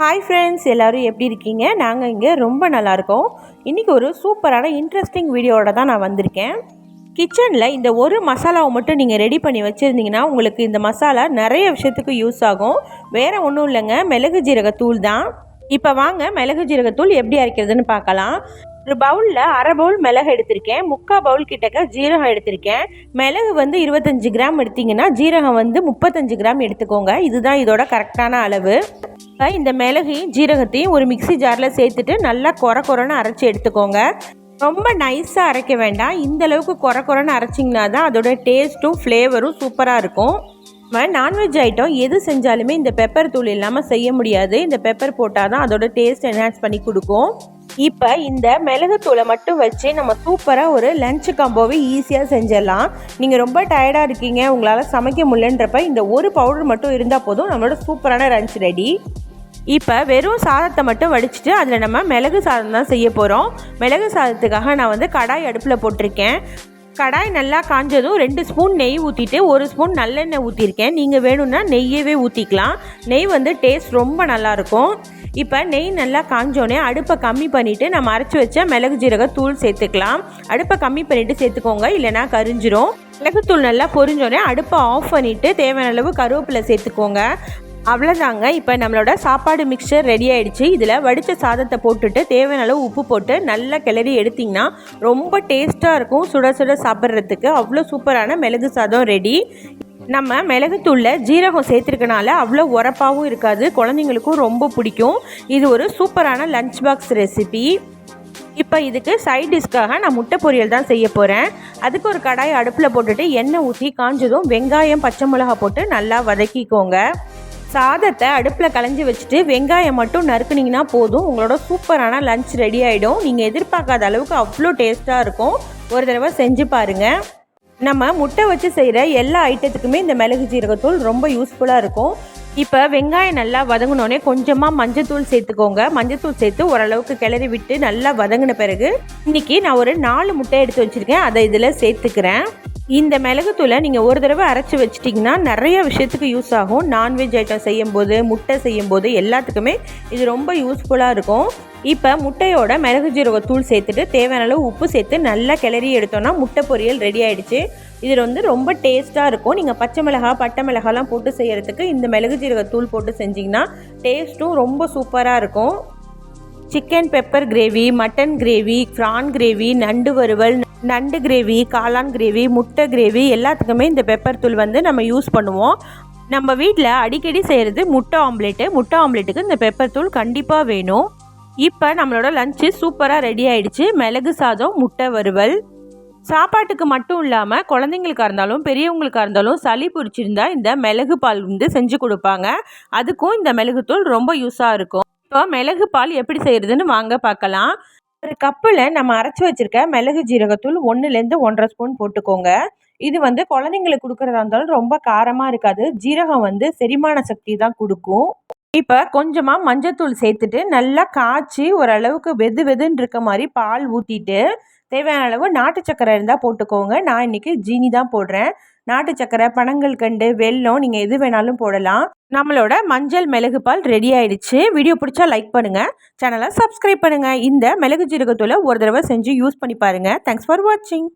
Hi friends எல்லோரும் எப்படி இருக்கீங்க? நாங்கள் இங்கே ரொம்ப நல்லாயிருக்கோம் இன்றைக்கி ஒரு சூப்பரான இன்ட்ரெஸ்டிங் வீடியோவோட தான் நான் வந்திருக்கேன். கிச்சனில் இந்த ஒரு மசாலாவை மட்டும் நீங்கள் ரெடி பண்ணி வச்சுருந்தீங்கன்னா உங்களுக்கு இந்த மசாலா நிறைய விஷயத்துக்கு யூஸ் ஆகும். வேறு ஒன்றும் இல்லைங்க மிளகு ஜீரகத்தூள் தான். இப்போ வாங்க மிளகு ஜீரகத்தூள் எப்படி அரைக்கிறதுன்னு பார்க்கலாம். ஒரு பவுலில் அரை பவுல் மிளகு எடுத்திருக்கேன். முக்கால் பவுல் கிட்டக்க ஜீரகம் எடுத்திருக்கேன். மிளகு வந்து இருபத்தஞ்சி கிராம் எடுத்திங்கன்னா ஜீரகம் வந்து முப்பத்தஞ்சு கிராம் எடுத்துக்கோங்க. இதுதான் இதோட கரெக்டான அளவு. இந்த மிளகையும் ஜீரகத்தையும் ஒரு மிக்சி ஜாரில் சேர்த்துட்டு நல்லா குறை குறைன்னு அரைச்சி எடுத்துக்கோங்க. ரொம்ப நைஸாக அரைக்க வேண்டாம். இந்த அளவுக்கு குறை குறைன்னு அரைச்சிங்கன்னா தான் அதோட டேஸ்ட்டும் ஃப்ளேவரும் சூப்பராக இருக்கும். நம்ம நான்வெஜ் ஐட்டம் எது செஞ்சாலுமே இந்த பெப்பர் தூள் இல்லாமல் செய்ய முடியாது. இந்த பெப்பர் போட்டால் தான் அதோட டேஸ்ட் என்ஹான்ஸ் பண்ணி கொடுக்கும். இப்போ இந்த மிளகுத்தூளை மட்டும் வச்சு நம்ம சூப்பராக ஒரு லஞ்ச் காம்போவை ஈஸியாக செஞ்சிடலாம். நீங்கள் ரொம்ப டயர்டாக இருக்கீங்க. உங்களால் சமைக்க முடியலன்றப்ப இந்த ஒரு பவுடர் மட்டும் இருந்தால் போதும். நம்மளோட சூப்பரான லஞ்ச் ரெடி இப்போ வெறும் சாதத்தை மட்டும் வடிச்சிட்டு அதில் நம்ம மிளகு சாதம் தான் செய்ய போகிறோம் மிளகு சாதத்துக்காக நான் வந்து கடாய் அடுப்பில் போட்டிருக்கேன். கடாய் நல்லா காஞ்சதும் ரெண்டு ஸ்பூன் நெய் ஊற்றிட்டு ஒரு ஸ்பூன் நல்லெண்ணெய் ஊற்றிருக்கேன் நீங்கள் வேணும்னா நெய்யவே ஊற்றிக்கலாம் நெய் வந்து டேஸ்ட் ரொம்ப நல்லாயிருக்கும் இப்போ நெய் நல்லா காஞ்சோடனே அடுப்பை கம்மி பண்ணிவிட்டு நம்ம அரைச்சி வச்ச மிளகு ஜீரக தூள் சேர்த்துக்கலாம். அடுப்பை கம்மி பண்ணிவிட்டு சேர்த்துக்கோங்க இல்லைனா கரிஞ்சிரும். மிளகுத்தூள் நல்லா பொரிஞ்சோடனே அடுப்பை ஆஃப் பண்ணிவிட்டு தேவையான அளவு கருவேப்பிலை சேர்த்துக்கோங்க. அவ்வளோதாங்க இப்போ நம்மளோட சாப்பாடு மிக்சர் ரெடி ஆகிடுச்சு இதில் வடித்த சாதத்தை போட்டுட்டு தேவையான அளவு உப்பு போட்டு நல்லா கிளறி எடுத்திங்கன்னா ரொம்ப டேஸ்ட்டாக இருக்கும். சுட சுட சாப்பிட்றதுக்கு அவ்வளோ சூப்பரான மிளகு சாதம் ரெடி நம்ம மிளகுத்தூளில் ஜீரகம் சேர்த்துருக்கனால அவ்வளோ உரப்பாகவும் இருக்காது. குழந்தைங்களுக்கும் ரொம்ப பிடிக்கும். இது ஒரு சூப்பரான லஞ்ச் பாக்ஸ் ரெசிபி இப்போ இதுக்கு சைட் டிஷ்க்காக நான் முட்டை பொரியல் தான் செய்ய போகிறேன் அதுக்கு ஒரு கடாய் அடுப்பில் போட்டுட்டு எண்ணெய் ஊற்றி காஞ்சதும் வெங்காயம் பச்சை மிளகா போட்டு நல்லா வதக்கிக்கோங்க. சாதத்தை அடுப்பில் களைஞ்சி வச்சுட்டு வெங்காயம் மட்டும் நறுக்குனிங்கன்னா போதும். உங்களோட சூப்பரான லஞ்ச் ரெடி ஆகிடும் நீங்கள் எதிர்பார்க்காத அளவுக்கு அவ்வளோ டேஸ்ட்டாக இருக்கும். ஒரு தடவை செஞ்சு பாருங்கள் நம்ம முட்டை வச்சு செய்கிற எல்லா ஐட்டத்துக்குமே இந்த மிளகு ஜீரகத்தூள் ரொம்ப யூஸ்ஃபுல்லாக இருக்கும். இப்போ வெங்காயம் நல்லா வதங்கினோடனே கொஞ்சமாக மஞ்சத்தூள் சேர்த்துக்கோங்க. மஞ்சத்தூள் சேர்த்து ஓரளவுக்கு கிளறி விட்டு நல்லா வதங்கின பிறகு இன்றைக்கி நான் ஒரு நாலு முட்டை எடுத்து வச்சுருக்கேன். அதை இதில் சேர்த்துக்கிறேன். இந்த மிளகுத்தூளை நீங்கள் ஒரு தடவை அரைச்சி வச்சிட்டிங்கன்னா நிறைய விஷயத்துக்கு யூஸ் ஆகும். நான்வெஜ் ஐட்டம் செய்யும்போது முட்டை செய்யும்போது எல்லாத்துக்குமே இது ரொம்ப யூஸ்ஃபுல்லாக இருக்கும். இப்போ முட்டையோட மிளகு ஜீரகத்தூள் சேர்த்துட்டு தேவையான அளவு உப்பு சேர்த்து நல்லா கிளறி எடுத்தோன்னா முட்டை பொரியல் ரெடி ஆகிடுச்சு இது வந்து ரொம்ப டேஸ்ட்டாக இருக்கும். நீங்கள் பச்சை மிளகா பட்டை மிளகாலாம் போட்டு செய்கிறதுக்கு இந்த மிளகு ஜீரகத்தூள் போட்டு செஞ்சிங்கன்னா டேஸ்ட்டும் ரொம்ப சூப்பராக இருக்கும். Chicken pepper gravy mutton gravy prawn gravy நண்டு வறுவல் நண்டு கிரேவி காளான் கிரேவி முட்டை கிரேவி எல்லாத்துக்குமே இந்த பெப்பர் தூள் வந்து நம்ம யூஸ் பண்ணுவோம். நம்ம வீட்டில் அடிக்கடி செய்கிறது முட்டை ஆம்லேட்டு முட்டை ஆம்லேட்டுக்கு இந்த பெப்பர் தூள் கண்டிப்பாக வேணும். இப்போ நம்மளோட லஞ்சு சூப்பராக ரெடி ஆயிடுச்சு. மிளகு சாதம் முட்டை வறுவல். சாப்பாட்டுக்கு மட்டும் இல்லாமல் குழந்தைங்களுக்காக இருந்தாலும் பெரியவங்களுக்காக இருந்தாலும் சளி பிடிச்சிருந்தா இந்த மிளகு பால் வந்து செஞ்சு கொடுப்பாங்க. அதுக்கும் இந்த மிளகுத்தூள் ரொம்ப யூஸாக இருக்கும். இப்போ மிளகு பால் எப்படி செய்கிறதுன்னு வாங்க பார்க்கலாம். ஒரு கப்பில் நம்ம அரைச்சி வச்சுருக்க மிளகு ஜீரகத்தூள் ஒன்றுலேருந்து ஒன்றரை ஸ்பூன் போட்டுக்கோங்க. இது வந்து குழந்தைங்களுக்கு கொடுக்குறதா இருந்தாலும் ரொம்ப காரமாக இருக்காது. ஜீரகம் வந்து செரிமான சக்தி தான் கொடுக்கும். இப்போ கொஞ்சமாக மஞ்சத்தூள் சேர்த்துட்டு நல்லா காய்ச்சி ஓரளவுக்கு வெது வெதுன்னு இருக்க மாதிரி பால் ஊற்றிட்டு தேவையான அளவு நாட்டு சக்கரை இருந்தால் போட்டுக்கோங்க. நான் இன்றைக்கி ஜீனி தான் போடுறேன். நாட்டு சக்கரை பனங்கள் கண்டு வெல்லம் நீங்கள் எது வேணாலும் போடலாம். நம்மளோட மஞ்சள் மிளகு பால் ரெடி ஆயிடுச்சு. வீடியோ பிடிச்சா லைக் பண்ணுங்கள் சேனலை சப்ஸ்கிரைப் பண்ணுங்கள் இந்த மிளகு ஜீரகத்தூளை ஒரு தடவை செஞ்சு யூஸ் பண்ணி பாருங்கள் தேங்க்ஸ் ஃபார் வாட்சிங்